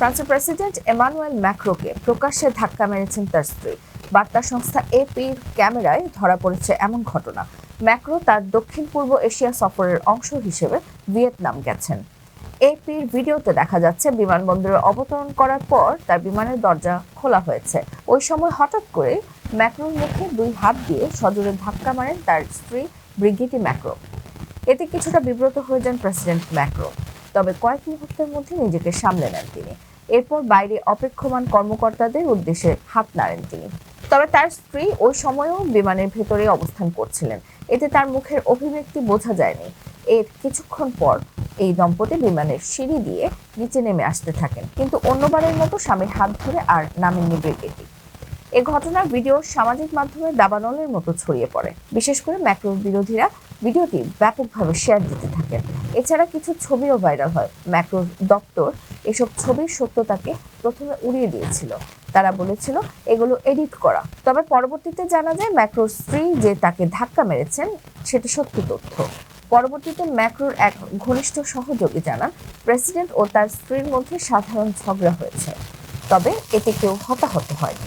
ফ্রান্সের president Emmanuel ম্যাক্রোকে প্রকাশ্যে ধাক্কা মেরেছেন তার স্ত্রী। বার্তা সংস্থা এপির ক্যামেরায় ধরা পড়েছে এমন ঘটনা। ম্যাক্রো তার দক্ষিণ পূর্ব এশিয়া সফরের অংশ হিসেবে ভিয়েতনাম গেছেন। এপির ভিডিওতে দেখা যাচ্ছে, বিমানবন্দরে অবতরণ করার পর তার বিমানের দরজা খোলা হয়েছে। ওই সময় হঠাৎ করে ম্যাক্রোর মুখে দুই হাত দিয়ে সজোরে ধাক্কা মারেন তার স্ত্রী ব্রিগিটি ম্যাক্রো। এতে কিছুটা বিব্রত হয়ে যান প্রেসিডেন্ট ম্যাক্রো। তবে কয়েক মুহূর্তের মধ্যে নিজেকে সামলে নেন তিনি। এরপর বাইরে অপেক্ষমান কর্মকর্তাদের উদ্দেশ্যে হাত নাড়েন তিনি। তবে তার স্ত্রী ওই সময়েও বিমানের ভেতরে অবস্থান করছিলেন। এতে তার মুখের অভিব্যক্তি বোঝা যায়নি। এর কিছুক্ষণ পর এই দম্পতি বিমানের সিঁড়ি দিয়ে নিচে নেমে আসতে থাকেন। কিন্তু অন্যবারের মতো স্বামীর হাত ধরে আর নামেননি ব্রিগেডি এ ঘটনার ভিডিও সামাজিক মাধ্যমে দাবানলের মতো ছড়িয়ে পড়ে। বিশেষ করে ম্যাক্রোর বিরোধীরা ভিডিওটি ব্যাপকভাবে শেয়ার দিতে থাকেন এছাড়া কিছু ছবিও ভাইরাল হয়। ম্যাক্রোর দপ্তর এসব ছবির সত্যতাকে প্রথমে উড়িয়ে দিয়েছিল। তারা বলেছিল, এগুলো এডিট করা। তবে পরবর্তীতে জানা যায়, ম্যাক্রোর স্ত্রী যে তাকে ধাক্কা মেরেছেন, সেটা সত্যি তথ্য। পরবর্তীতে ম্যাক্রোর এক ঘনিষ্ঠ সহযোগী জানান, প্রেসিডেন্ট ও তার স্ত্রীর মধ্যে সাধারণ ঝগড়া হয়েছে। তবে এতে কেউ হতাহত হয়নি।